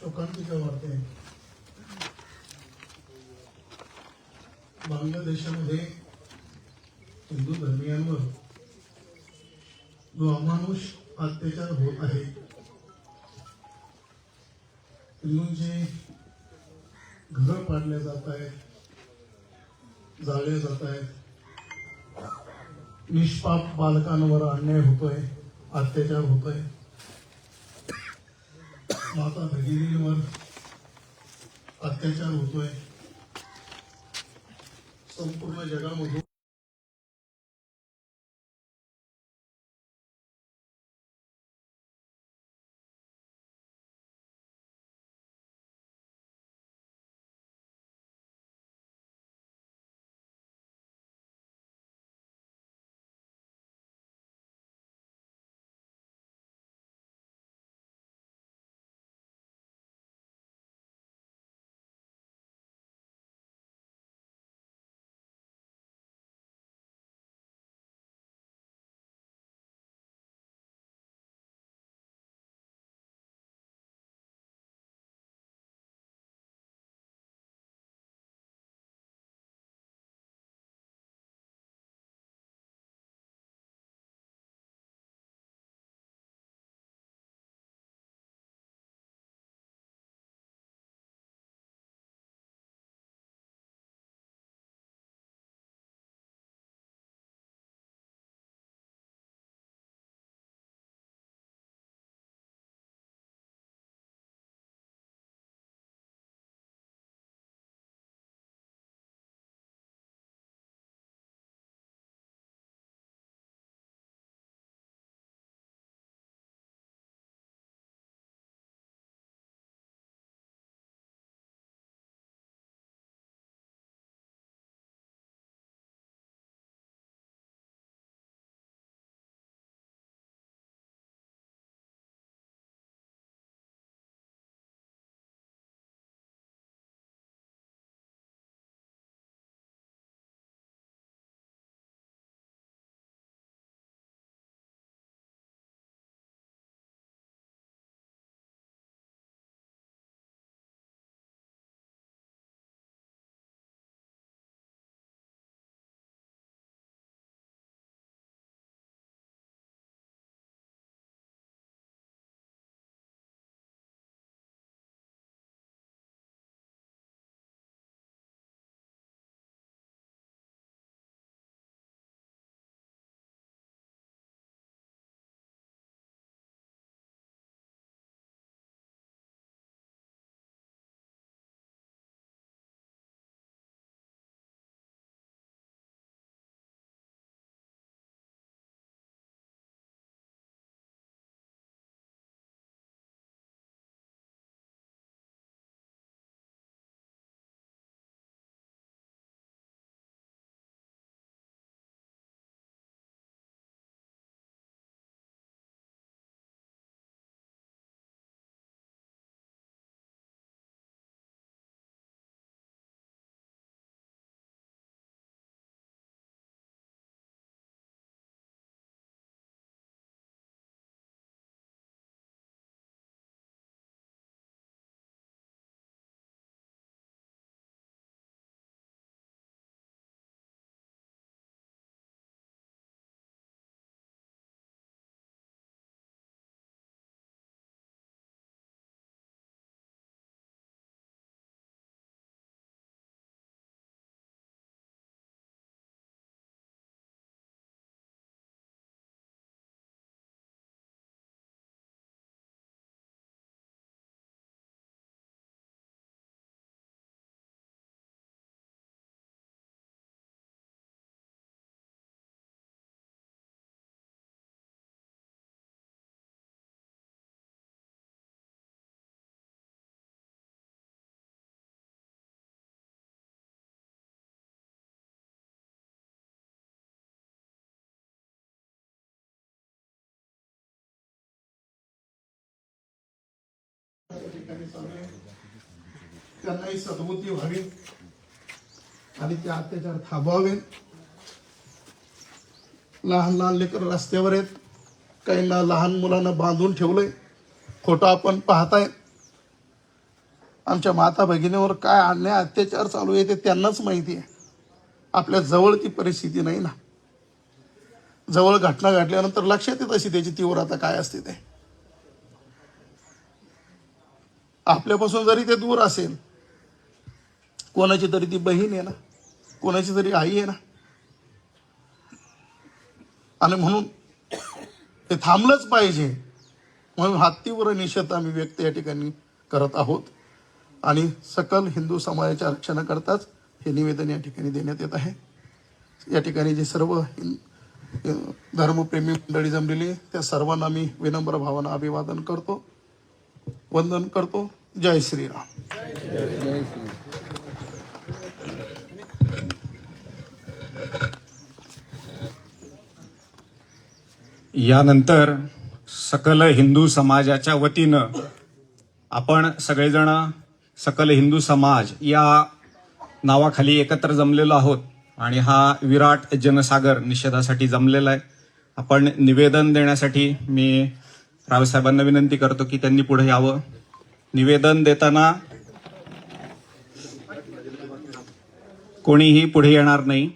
शोकांतिका वाढते बांगलादेशामध्ये हिंदू धर्मियांवर जो अमानुष अत्याचार होत आहे हिंदूंचे घर पाडले जात आहेत जाळले जात आहेत निष्पाप बालकांवर अन्याय होतोय अत्याचार होतोय. माता भगिनींवर अत्याचार होतोय. संपूर्ण जगामधून त्यांनाही सद्बुद्धी व्हावी आणि ते अत्याचार थांबवावे. लहान लहान लेकर रस्त्यावर आहेत. काहींना लहान मुलांना बांधून ठेवलंय. फोटो आपण पाहताय. आमच्या माता भगिनीवर काय अन्याय अत्याचार चालू आहे ते त्यांनाच माहिती आहे. आपल्या जवळ ती परिस्थिती नाही ना. जवळ घटना घडल्यानंतर लक्षात येत अशी त्याची तीव्रता काय असते ते. आपल्यापासून जरी ते दूर असेल कोणाची तरी ती बहीण आहे ना कोणाची तरी आई आहे ना. आणि म्हणून ते थांबलंच पाहिजे. म्हणून हत्तीवर निषेध आम्ही व्यक्त या ठिकाणी करत आहोत. आणि सकल हिंदू समाजाच्या रक्षणाकरताच हे निवेदन या ठिकाणी देण्यात येत आहे. या ठिकाणी जे सर्व धर्मप्रेमी मंडळी जमलेली आहे, त्या सर्वांना मी विनम्र भावानं अभिवादन करतो. वंदन करतो. जय श्रीराम. यानंतर सकल हिंदू समाजाच्या वतीनं आपण सगळेजण सकल हिंदू समाज या नावाखाली एकत्र जमलेलो आहोत आणि हा विराट जनसागर निषेधासाठी जमलेला आहे. आपण निवेदन देण्यासाठी मी रावसाहेबांना विनंती करतो की त्यांनी पुढे यावं. निवेदन देताना कोणीही पुढे येणार नाही.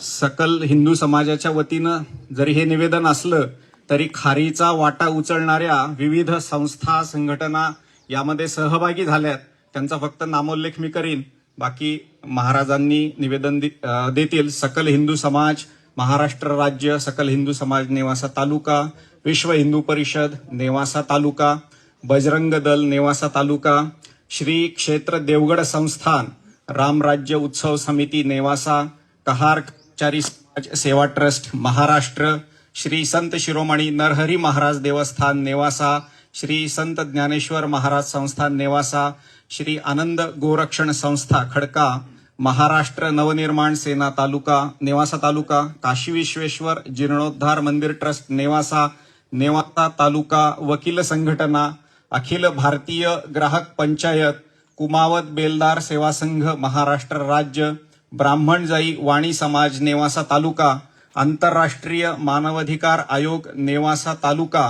सकल हिंदू समाजाच्या वतीनं जरी हे निवेदन असलं तरी खारीचा वाटा उचलणाऱ्या विविध संस्था संघटना यामध्ये सहभागी झाल्यात. त्यांचा फक्त नामोल्लेख मी करीन. बाकी महाराजांनी निवेदन दि- देतील. सकल हिंदू समाज महाराष्ट्र राज्य सकल हिंदू समाज नेवासा तालुका विश्व हिंदू परिषद नेवासा तालुका बजरंग दल नेवासा तालुका श्री क्षेत्र देवगड संस्थान रामराज्य उत्सव समिती नेवासा कहार चारी सेवा ट्रस्ट महाराष्ट्र श्री संत शिरोमणी नरहरी महाराज देवस्थान नेवासा श्री संत ज्ञानेश्वर महाराज संस्थान नेवासा श्री आनंद गोरक्षण संस्था खडका महाराष्ट्र नवनिर्माण सेना तालुका नेवासा तालुका काशी विश्वेश्वर जीर्णोद्धार मंदिर ट्रस्ट नेवासा नेवासा तालुका वकील संघटना अखिल भारतीय ग्राहक पंचायत कुमावत बेलदार सेवा संघ महाराष्ट्र राज्य ब्राह्मणजाई वाणी समाज नेवासा तालुका आंतरराष्ट्रीय मानवाधिकार आयोग नेवासा तालुका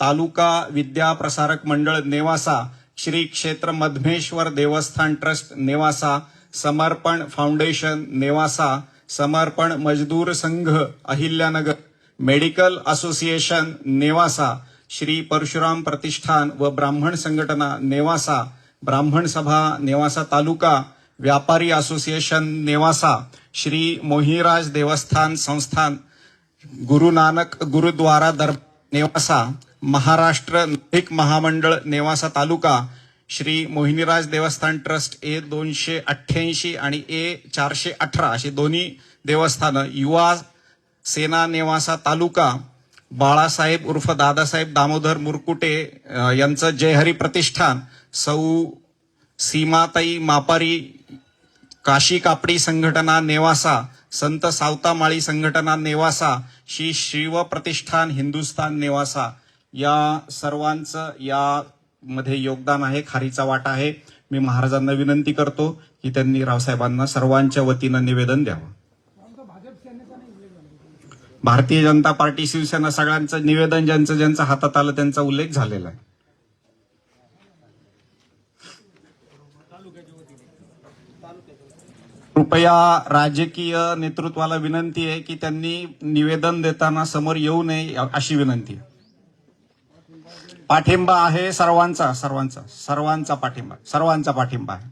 तालुका विद्या प्रसारक मंडळ नेवासा श्री क्षेत्र मधमेश्वर देवस्थान ट्रस्ट नेवासा समर्पण फाउंडेशन नेवासा समर्पण मजदूर संघ अहिल्यानगर. मेडिकल असोसिएशन नेवासा श्री परशुराम प्रतिष्ठान व ब्राह्मण संघटना नेवासा ब्राह्मण सभा नेवासा तालुका व्यापारी असोसिएशन नेवासा श्री मोहिराज देवस्थान संस्थान गुरु नानक गुरुद्वारा दर नेवासा महाराष्ट्र नाभिक महामंडळ नेवासा तालुका श्री मोहिनीराज देवस्थान ट्रस्ट ए दोनशे अठ्ठ्याऐंशी आणि ए चारशे अठरा अशी दोन्ही देवस्थानं युवा सेना नेवासा तालुका बाळासाहेब उर्फ दादासाहेब दामोदर मुरकुटे यांचं जयहरी प्रतिष्ठान सौ सीमाताई मापारी काशी कापडी संघटना नेवासा संत सावतामाळी संघटना नेवासा श्री शिव प्रतिष्ठान हिंदुस्थान नेवासा. या सर्वांचं यामध्ये योगदान आहे खारीचा वाटा आहे. मी महाराजांना विनंती करतो की त्यांनी रावसाहेबांना सर्वांच्या वतीनं निवेदन द्यावं. भारतीय जनता पार्टी शिवसेना सगळ्यांचं निवेदन ज्यांचं ज्यांचं हातात आलं त्यांचा उल्लेख झालेला आहे. कृपया राजकीय नेतृत्वाला विनंती आहे की त्यांनी निवेदन देताना समोर येऊ नये अशी विनंती आहे. पाठिंबा आहे सर्वांचा सर्वांचा सर्वांचा पाठिंबा सर्वांचा पाठिंबा आहे.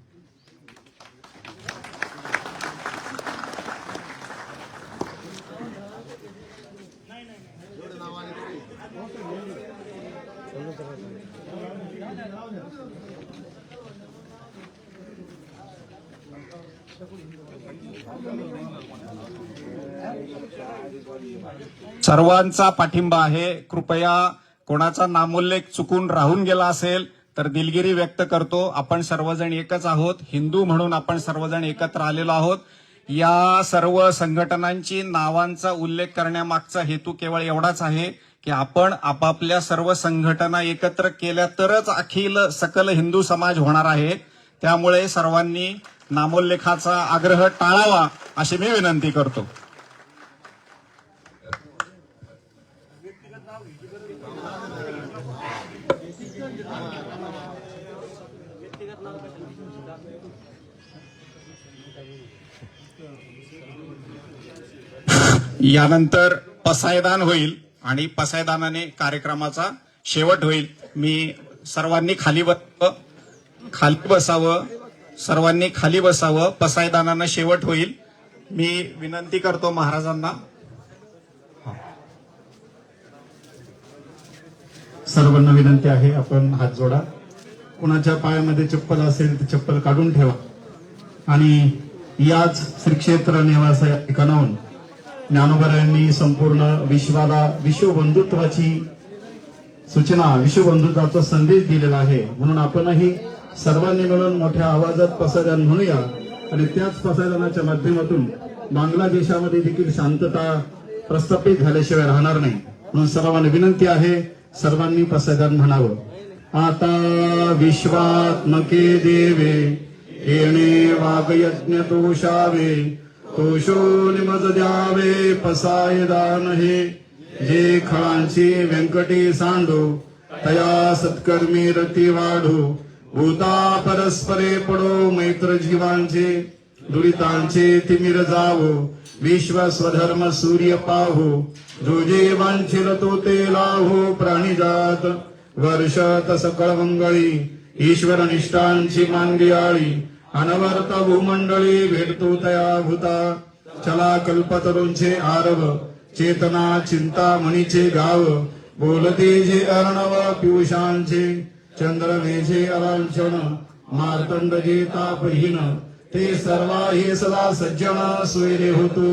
सर्वांचा पाठिंबा आहे. कृपया कोणाचा नामोल्लेख चुकून राहून गेला असेल तर दिलगिरी व्यक्त करतो. आपण सर्वजण एकच आहोत. हिंदू म्हणून आपण सर्वजण एकत्र आलेलो आहोत. या सर्व संघटनांची नावांचा उल्लेख करण्यामागचा हेतू केवळ एवढाच आहे की आपण आपापल्या सर्व संघटना एकत्र केल्या तरच अखिल सकल हिंदू समाज होणार आहे. त्यामुळे सर्वांनी नामोल्लेखाचा आग्रह टाळावा अशी मी विनंती करतो. यानंतर पसायदान होईल आणि पसायदानाने कार्यक्रमाचा शेवट होईल. मी सर्वांनी खाली बसावं खाली बसावं. सर्वांनी खाली बसावं पसायदानानं शेवट होईल. मी विनंती करतो महाराजांना. सर्वांना विनंती आहे आपण हात जोडा. कुणाच्या पायामध्ये चप्पल असेल तर चप्पल काढून ठेवा. आणि याच श्री क्षेत्र निवास या ठिकाणाहून ज्ञानोबरायांनी संपूर्ण विश्वाला विश्वबंधुत्वाची सूचना विश्वबंधुत्वाचा संदेश दिलेला आहे. म्हणून आपणही सर्वांनी मिळून मोठ्या आवाजात पसायदान म्हणूया. आणि त्याच पसायदानाच्या माध्यमातून बांगलादेशामध्ये देखील शांतता प्रस्थापित झाल्याशिवाय राहणार नाही. म्हणून सर्वांना विनंती आहे सर्वांनी पसायदान म्हणावं. आता विश्वात्मके देवे येणे वागयज्ञ तोषावे तोषो निमज द्यावे पसायदान हे. जे खळांची व्यंकटी सांडो तया सत्कर्मी रती वाढो. भूता परस्परे पडो मैत्र जीवांचे दुरितांचे तिमिर जावो विश्व स्वधर्म सूर्य पाहो जो जे वांछिल तो ते लाहो प्राणीजात वर्षत तस कळवंगळी ईश्वर निष्ठांची मानगियाळी अनवर्त भूमंडळी भेटतो तया भूता चला कल्पतरुंचे आरव चेतना चिंता मणीचे गाव बोलते जे अर्णव पियुषांचे चंद्र मेझे अलांछन मार्तंड जे तापहीन ते सर्वा हे सदा सज्जन सोयरे होतो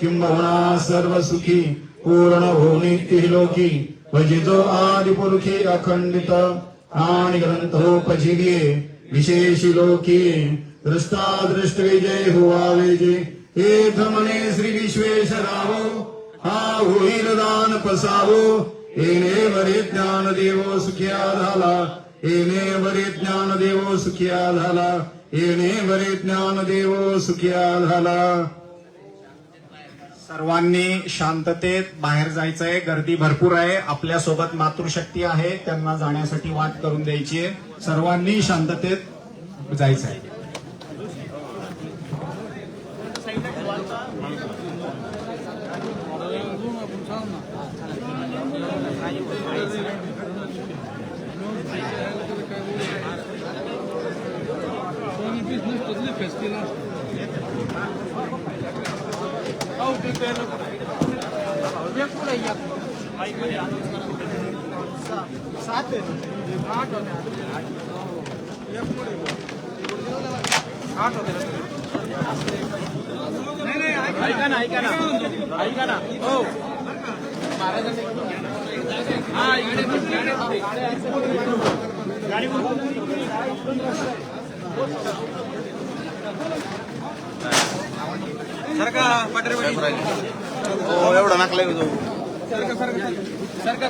किंबहुना सर्व सुखी पूर्ण हो नित्य लोकी भजितो आदि पुरुषी अखंडित आणि ग्रंथोपजिगे विशेषी लोकी। दृष्टा दृष्ट विजय हुवावे जे हे म्हणे श्री विश्वेश विश्वेश्वरावो हा होईल दान पसावो येणे वरे ज्ञान देवो सुखिया झाला. येणे वरे ज्ञान देवो सुखिया झाला. येणे वरे ज्ञान देवो सुखिया झाला. सर्वांनी शांततेत बाहेर जायचंय. गर्दी भरपूर आहे. आपल्यासोबत मातृशक्ती आहे. त्यांना जाण्यासाठी वाट करून द्यायची आहे. सर्वांनी शांततेत जायचं आहे ऐका ना ऐका ना ऐका ना हो हा इकडे सरका पाटरे हो एवढा नाकलाय तो सरका सरका सरका